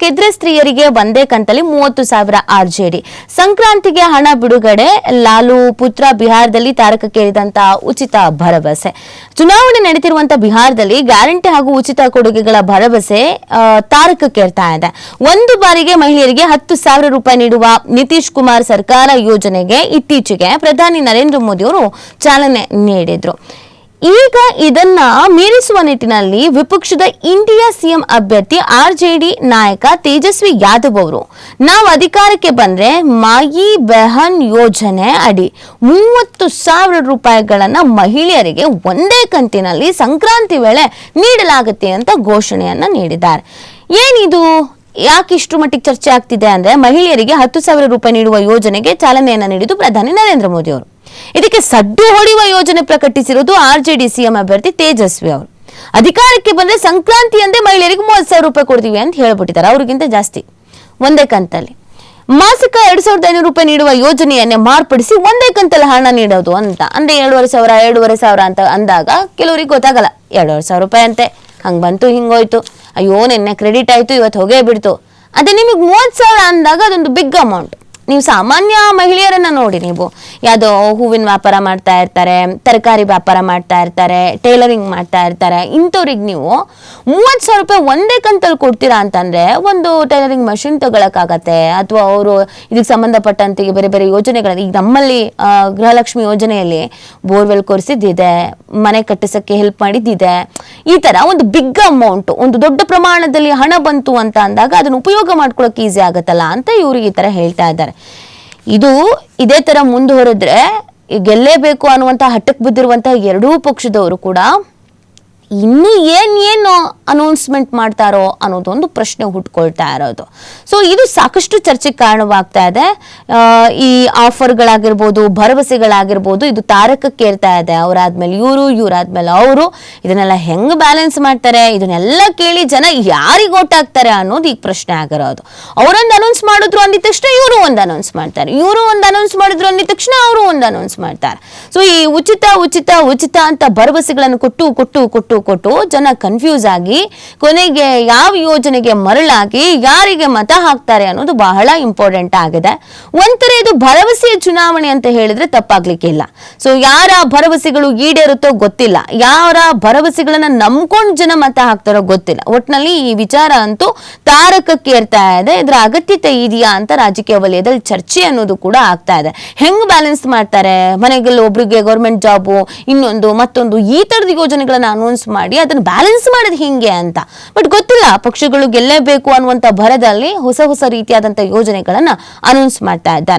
ಕೆದ್ರೆ ಸ್ತ್ರೀಯರಿಗೆ ಒಂದೇ ಕಂತಲ್ಲಿ ಮೂವತ್ತು ಸಾವಿರ ಆರ್ಜೆಡಿ. ಸಂಕ್ರಾಂತಿಗೆ ಹಣ ಬಿಡುಗಡೆ, ಲಾಲು ಪುತ್ರ ಬಿಹಾರದಲ್ಲಿ ತಾರಕಕ್ಕೇರಿದಂತಹ ಉಚಿತ ಭರವಸೆ. ಚುನಾವಣೆ ನಡೆದಿರುವಂತಹ ಬಿಹಾರದಲ್ಲಿ ಗ್ಯಾರಂಟಿ ಹಾಗೂ ಉಚಿತ ಕೊಡುಗೆಗಳ ಭರವಸೆ ತಾರಕ ತಾರಕಕ್ಕೇರ್ತಾ ಇದೆ. ಒಂದು ಬಾರಿಗೆ ಮಹಿಳೆಯರಿಗೆ ಹತ್ತು ಸಾವಿರ ರೂಪಾಯಿ ನೀಡುವ ನಿತೀಶ್ ಕುಮಾರ್ ಸರ್ಕಾರ ಯೋಜನೆಗೆ ಇತ್ತೀಚೆಗೆ ಪ್ರಧಾನಿ ನರೇಂದ್ರ ಮೋದಿ ಅವರು ಚಾಲನೆ ನೀಡಿದ್ರು. ಈಗ ಇದನ್ನ ಮೀರಿಸುವ ನಿಟ್ಟಿನಲ್ಲಿ ವಿಪಕ್ಷದ ಇಂಡಿಯಾ ಸಿಎಂ ಅಭ್ಯರ್ಥಿ ಆರ್ಜೆಡಿ ನಾಯಕ ತೇಜಸ್ವಿ ಯಾದವ್ ಅವರು. ನಾವು ಅಧಿಕಾರಕ್ಕೆ ಬಂದ್ರೆ ಮಾಯಿ ಬೆಹನ್ ಯೋಜನೆ ಅಡಿ ಮೂವತ್ತು ಸಾವಿರ ರೂಪಾಯಿಗಳನ್ನ ಮಹಿಳೆಯರಿಗೆ ಒಂದೇ ಕಂತಿನಲ್ಲಿ ಸಂಕ್ರಾಂತಿ ವೇಳೆ ನೀಡಲಾಗುತ್ತೆ ಅಂತ ಘೋಷಣೆಯನ್ನ ನೀಡಿದ್ದಾರೆ. ಏನಿದು? ಯಾಕೆ ಇಷ್ಟು ಮಟ್ಟಿಗೆ ಚರ್ಚೆ ಆಗ್ತಿದೆ ಅಂದ್ರೆ ಮಹಿಳೆಯರಿಗೆ ಹತ್ತು ಸಾವಿರ ರೂಪಾಯಿ ನೀಡುವ ಯೋಜನೆಗೆ ಚಾಲನೆಯನ್ನ ನೀಡಿದ್ದು ಪ್ರಧಾನಿ ನರೇಂದ್ರ ಮೋದಿ ಅವರು. ಇದಕ್ಕೆ ಸಡ್ಡು ಹೊಡೆಯುವ ಯೋಜನೆ ಪ್ರಕಟಿಸಿರುವುದು ಆರ್ಜೆಡಿ ಸಿಎಂ ಅಭ್ಯರ್ಥಿ ತೇಜಸ್ವಿ ಅವರು. ಅಧಿಕಾರಕ್ಕೆ ಬಂದ್ರೆ ಸಂಕ್ರಾಂತಿ ಅಂದ್ರೆ ಮಹಿಳೆಯರಿಗೆ ಮೂವತ್ತು ಸಾವಿರ ರೂಪಾಯಿ ಕೊಡ್ತೀವಿ ಅಂತ ಹೇಳ್ಬಿಟ್ಟಿದ್ದಾರೆ. ಅವ್ರಿಗಿಂತ ಜಾಸ್ತಿ. ಒಂದೇ ಕಂತಲ್ಲಿ. ಮಾಸಿಕ ಎರಡ್ ಸಾವಿರದ ಐನೂರು ರೂಪಾಯಿ ನೀಡುವ ಯೋಜನೆಯನ್ನೇ ಮಾರ್ಪಡಿಸಿ ಒಂದೇ ಕಂತಲ್ಲಿ ಹಣ ನೀಡೋದು ಅಂತ. ಅಂದ್ರೆ ಎರಡೂವರೆ ಸಾವಿರ ಎರಡೂವರೆ ಸಾವಿರ ಅಂತ ಅಂದಾಗ ಕೆಲವರಿಗೆ ಗೊತ್ತಾಗಲ್ಲ. ಎರಡೂವರೆ ಸಾವಿರ ರೂಪಾಯಿ ಅಂತೆ. ಹಂಗ್ ಬಂತು ಹಿಂಗೋಯ್ತು ಅಯ್ಯೋ, ನಿನ್ನೆ ಕ್ರೆಡಿಟ್ ಆಯ್ತು, ಇವತ್ತು ಹೋಗೇ ಬಿಡ್ತು. ಅದೇ ನಿಮಗೆ ಮೂವತ್ತು ಸಾವಿರ ಅಂದಾಗ ಅದೊಂದು ಬಿಗ್ ಅಮೌಂಟ್ ನೀವು ಸಾಮಾನ್ಯ ಮಹಿಳೆಯರನ್ನ ನೋಡಿ ನೀವು. ಯಾವುದೋ ಹೂವಿನ ವ್ಯಾಪಾರ ಮಾಡ್ತಾ ಇರ್ತಾರೆ, ತರಕಾರಿ ವ್ಯಾಪಾರ ಮಾಡ್ತಾ ಇರ್ತಾರೆ, ಟೈಲರಿಂಗ್ ಮಾಡ್ತಾ ಇರ್ತಾರೆ, ಇಂಥವ್ರಿಗೆ ನೀವು ಮೂವತ್ತು ಸಾವಿರ ರೂಪಾಯಿ ಒಂದೇ ಕಂತಲ್ಲಿ ಕೊಡ್ತೀರಾ ಅಂತಂದ್ರೆ ಒಂದು ಟೈಲರಿಂಗ್ ಮಷಿನ್ ತಗೊಳಕ್ಕಾಗತ್ತೆ. ಅಥವಾ ಅವರು ಇದಕ್ಕೆ ಸಂಬಂಧಪಟ್ಟಂತೆ ಬೇರೆ ಬೇರೆ ಯೋಜನೆಗಳ, ಈಗ ನಮ್ಮಲ್ಲಿ ಗೃಹಲಕ್ಷ್ಮಿ ಯೋಜನೆಯಲ್ಲಿ ಬೋರ್ವೆಲ್ ಕೊರೆಸಿದ್ದಿದೆ, ಮನೆ ಕಟ್ಟಿಸಕ್ಕೆ ಹೆಲ್ಪ್ ಮಾಡಿದ್ದಿದೆ ಈ ತರ ಒಂದು ಬಿಗ್ ಅಮೌಂಟ್ ಒಂದು ದೊಡ್ಡ ಪ್ರಮಾಣದಲ್ಲಿ ಹಣ ಬಂತು ಅಂತ ಅಂದಾಗ ಅದನ್ನು ಉಪಯೋಗ ಮಾಡ್ಕೊಳಕ್ ಈಸಿ ಆಗತ್ತಲ್ಲ ಅಂತ ಇವರು ಈ ತರ ಹೇಳ್ತಾ ಇದ್ದಾರೆ. ಇದು ಇದೇ ತರ ಮುಂದುವರೆದ್ರೆ ಗೆಲ್ಲೇಬೇಕು ಅನ್ನುವಂತ ಹಠಕ್ಕೆ ಬಿದ್ದಿರುವಂತಹ ಎರಡೂ ಪಕ್ಷದವರು ಕೂಡ ಇನ್ನು ಏನ್ ಏನು ಅನೌನ್ಸ್ಮೆಂಟ್ ಮಾಡ್ತಾರೋ ಅನ್ನೋದೊಂದು ಪ್ರಶ್ನೆ ಹುಟ್ಕೊಳ್ತಾ ಇರೋದು. ಸೊ ಇದು ಸಾಕಷ್ಟು ಚರ್ಚೆಗೆ ಕಾರಣವಾಗ್ತಾ ಇದೆ. ಈ ಆಫರ್ಗಳಾಗಿರ್ಬೋದು, ಭರವಸೆಗಳಾಗಿರ್ಬೋದು, ಇದು ತಾರಕಕ್ಕೇರ್ತಾ ಇದೆ. ಅವರಾದ್ಮೇಲೆ ಇವರು, ಇವರಾದ್ಮೇಲೆ ಅವರು. ಇದನ್ನೆಲ್ಲ ಹೆಂಗ್ ಬ್ಯಾಲೆನ್ಸ್ ಮಾಡ್ತಾರೆ? ಇದನ್ನೆಲ್ಲ ಕೇಳಿ ಜನ ಯಾರಿಗೆ ಓಟ್ ಹಾಕ್ತಾರೆ ಅನ್ನೋದು ಈಗ ಪ್ರಶ್ನೆ ಆಗಿರೋದು. ಅವರೊಂದು ಅನೌನ್ಸ್ ಮಾಡಿದ್ರು ಅಂದಿದ ತಕ್ಷಣ ಇವರು ಒಂದು ಅನೌನ್ಸ್ ಮಾಡ್ತಾರೆ. ಇವರು ಒಂದು ಅನೌನ್ಸ್ ಮಾಡಿದ್ರು ಅಂದಿದ ತಕ್ಷಣ ಅವರು ಒಂದು ಅನೌನ್ಸ್ ಮಾಡ್ತಾರೆ. ಸೊ ಈ ಉಚಿತ ಉಚಿತ ಉಚಿತ ಅಂತ ಭರವಸೆಗಳನ್ನು ಕೊಟ್ಟು ಕೊಟ್ಟು ಕೊಟ್ಟು ಕೊಟ್ಟು ಜನ ಕನ್ಫ್ಯೂಸ್ ಆಗಿ ಕೊನೆಗೆ ಯಾವ ಯೋಜನೆಗೆ ಮರಳಾಗಿ ಯಾರಿಗೆ ಮತ ಹಾಕ್ತಾರೆ ಅನ್ನೋದು ಬಹಳ ಇಂಪಾರ್ಟೆಂಟ್ ಆಗಿದೆ. ಒಂಥರ ಇದು ಭರವಸೆಯ ಚುನಾವಣೆ ಅಂತ ಹೇಳಿದ್ರೆ ತಪ್ಪಾಗ್ಲಿಕ್ಕೆ ಇಲ್ಲ. ಸೊ ಯಾರ ಭರವಸೆಗಳು ಈಡೇರುತ್ತೋ ಗೊತ್ತಿಲ್ಲ. ಯಾರ ಭರವಸೆಗಳನ್ನ ನಂಬ್ಕೊಂಡು ಜನ ಮತ ಹಾಕ್ತಾರೋ ಗೊತ್ತಿಲ್ಲ. ಒಟ್ನಲ್ಲಿ ಈ ವಿಚಾರ ಅಂತೂ ತಾರಕಕ್ಕೇರ್ತಾ ಇದೆ. ಇದರ ಅಗತ್ಯತೆ ಇದೆಯಾ ಅಂತ ರಾಜಕೀಯ ವಲಯದಲ್ಲಿ ಚರ್ಚೆ ಅನ್ನೋದು ಕೂಡ ಆಗ್ತಾ ಇದೆ. ಹೆಂಗ್ ಬ್ಯಾಲೆನ್ಸ್ ಮಾಡ್ತಾರೆ? ಮನೆಗೆಲ್ಲ ಒಬ್ರಿಗೆ ಗೌರ್ಮೆಂಟ್ ಜಾಬು ಇನ್ನೊಂದು ಮತ್ತೊಂದು ಈ ತರದ ಯೋಜನೆಗಳನ್ನ ಅನೌನ್ಸ್ ಮಾಡಿ, ಅದನ್ನ ಬ್ಯಾಲೆನ್ಸ್ ಮಾಡೋದು ಹಿಂಗೆ ಅಂತ. ಬಟ್ ಗೊತ್ತಿಲ್ಲ, ಪಕ್ಷಗಳು ಗೆಲ್ಲಬೇಕು ಅನ್ನುವಂತ ಭರದಲ್ಲಿ ಹೊಸ ಹೊಸ ರೀತಿಯಾದಂತ ಯೋಜನೆಗಳನ್ನ ಅನೌನ್ಸ್ ಮಾಡ್ತಾ ಇದ್ದಾರೆ.